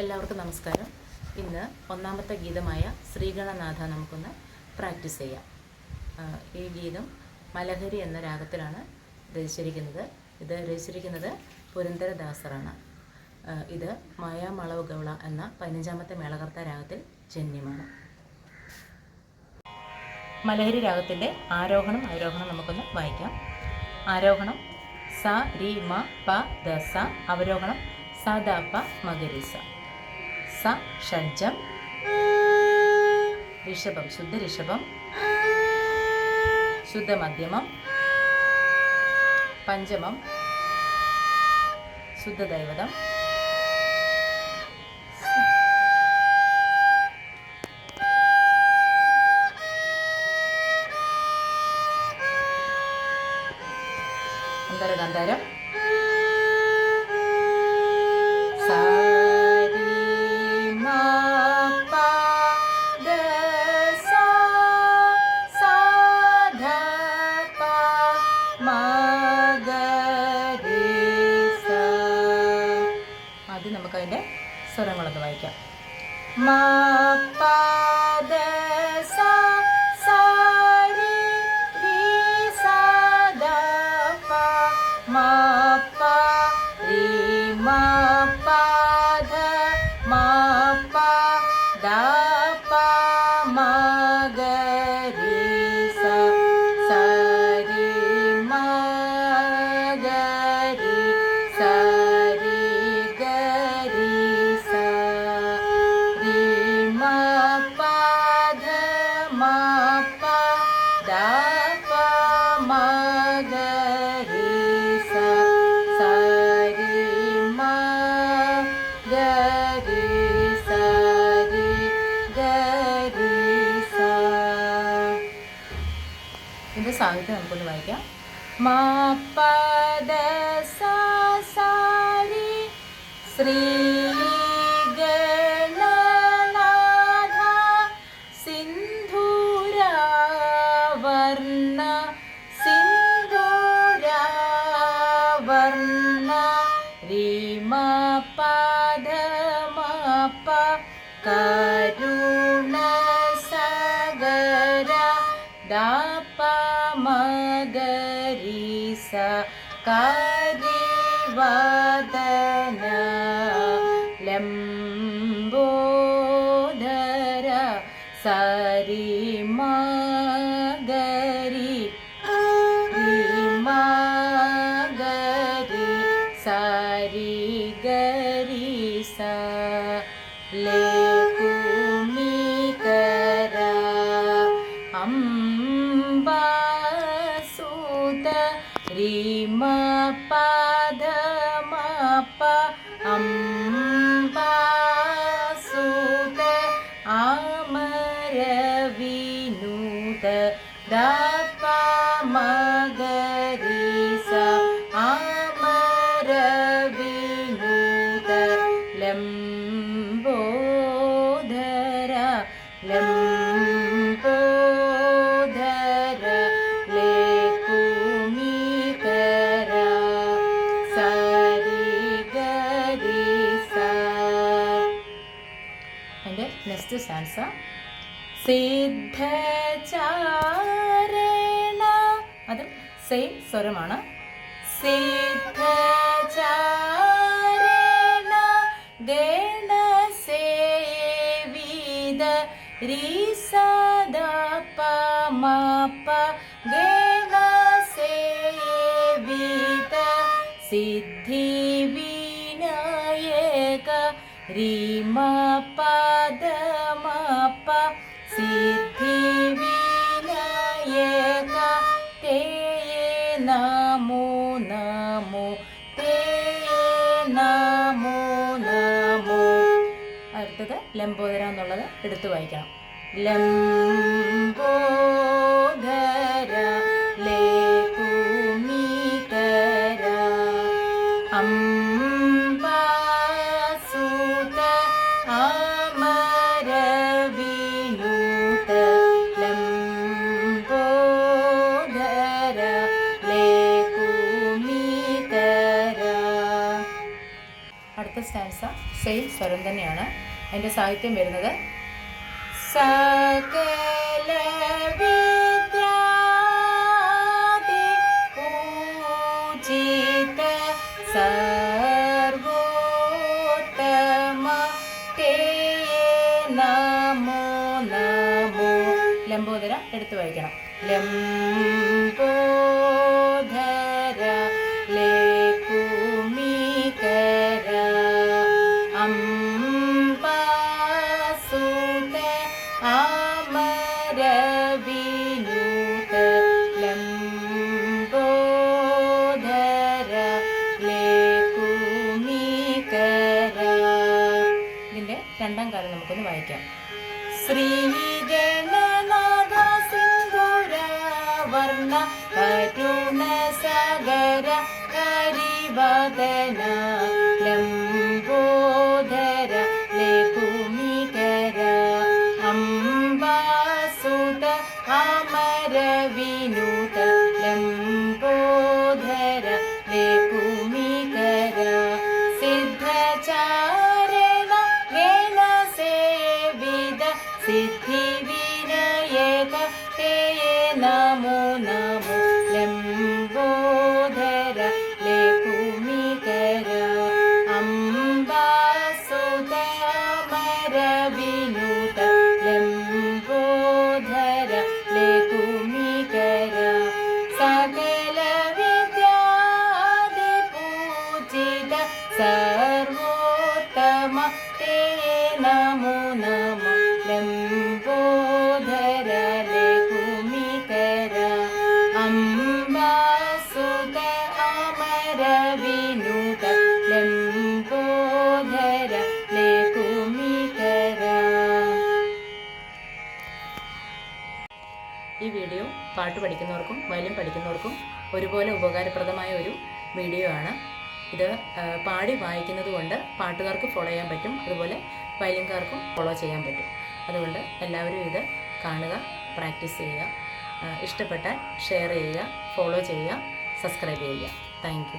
എല്ലാവർക്കും നമസ്കാരം. ഇന്ന് ഒന്നാമത്തെ ഗീതമായ ശ്രീഗണനാഥ നമുക്കൊന്ന് പ്രാക്ടീസ് ചെയ്യാം. ഈ ഗീതം മലഹരി എന്ന രാഗത്തിലാണ് രചിച്ചിരിക്കുന്നത്. ഇത് രചിച്ചിരിക്കുന്നത് പുരന്തരദാസറാണ് ഇത് മായാമളവ് ഗൗള എന്ന പതിനഞ്ചാമത്തെ മേളകർത്ത രാഗത്തിൽ ജന്യമാണ്. മലഹരി രാഗത്തിന്റെ ആരോഹണം അവരോഹണം നമുക്കൊന്ന് വായിക്കാം. ആരോഹണം സ രി മ പ ദ സ അവരോഹണം സ ദ പ മഗരി ഷഡ്ജം ഋഷഭം ശുദ്ധ ഋഷഭം ശുദ്ധ മധ്യമം പഞ്ചമം ശുദ്ധ ദൈവതം അന്തരഗന്ധരം ആദ്യം നമുക്ക് സ്വരങ്ങളൊന്ന് വായിക്കാം. മാ ഇതിന്റെ സാഹിത്യം നമുക്കൊന്ന് വായിക്കാം. മാ പദ സാരി ശ്രീ ദാപ മഗരീസ കരിവദന ലംബോദര സരി മഗരി മഗരി സരി ഗരി സ ലേകുമികര അംബാസുത પ્રેમ അതിൻ്റെ നെക്സ്റ്റ് സ്റ്റാൻസ സിദ്ധചാരണ അതും സെയിം സ്വരമാണ് സിദ്ധചാരണ ഗണസേവിത രിസദ പമപ ഗണസേവിത സിദ്ധി വിനായക രീമ അടുത്തത് ലംബോദര എന്നുള്ളത് എടുത്തു വായിക്കണം. ലംബോദര അംബാസുത ലംബോദര അടുത്ത സ്റ്റാൻസ സെയിം സ്വരം തന്നെയാണ്. അതിന്റെ സാഹിത്യം വരുന്നത്. സകല നമോ ലംബോദര എടുത്തു വായിക്കണം. ലംബോധര അമരവിനുത ലംബോധര ലേക്കുമികര ഇതിന്റെ രണ്ടാം കാലം നമുക്കൊന്ന് വായിക്കാം. ശ്രീഗണനാഥ സിന്ധുര വർണ കരുണ സഗര കരിവദന ीनुत लं बोधर सिद्धचारण रेण सेविद सिद्धिविनयक ते नमो नमो लम्बोधर लेकुमिकर लेखुमिकर സർവോത്തമ തേ നമോ നമ ലംബോധര ലേകുമികര അംബാസുത അമര വിനുത ലംബോധര ലേകുമികര ഈ വീഡിയോ പാട്ട് പഠിക്കുന്നവർക്കും വയലിൻ പഠിക്കുന്നവർക്കും ഒരുപോലെ ഉപകാരപ്രദമായ ഒരു വീഡിയോ ആണ്. ഇത് പാടി വായിക്കുന്നത് കൊണ്ട് പാട്ടുകാർക്ക് ഫോളോ ചെയ്യാൻ പറ്റും. അതുപോലെ വയലിൻകാർക്കും ഫോളോ ചെയ്യാൻ പറ്റും. അതുകൊണ്ട് എല്ലാവരും ഇത് കാണുക പ്രാക്ടീസ് ചെയ്യുക. ഇഷ്ടപ്പെട്ടാൽ ഷെയർ ചെയ്യുക ഫോളോ ചെയ്യുക സബ്സ്ക്രൈബ് ചെയ്യുക. താങ്ക്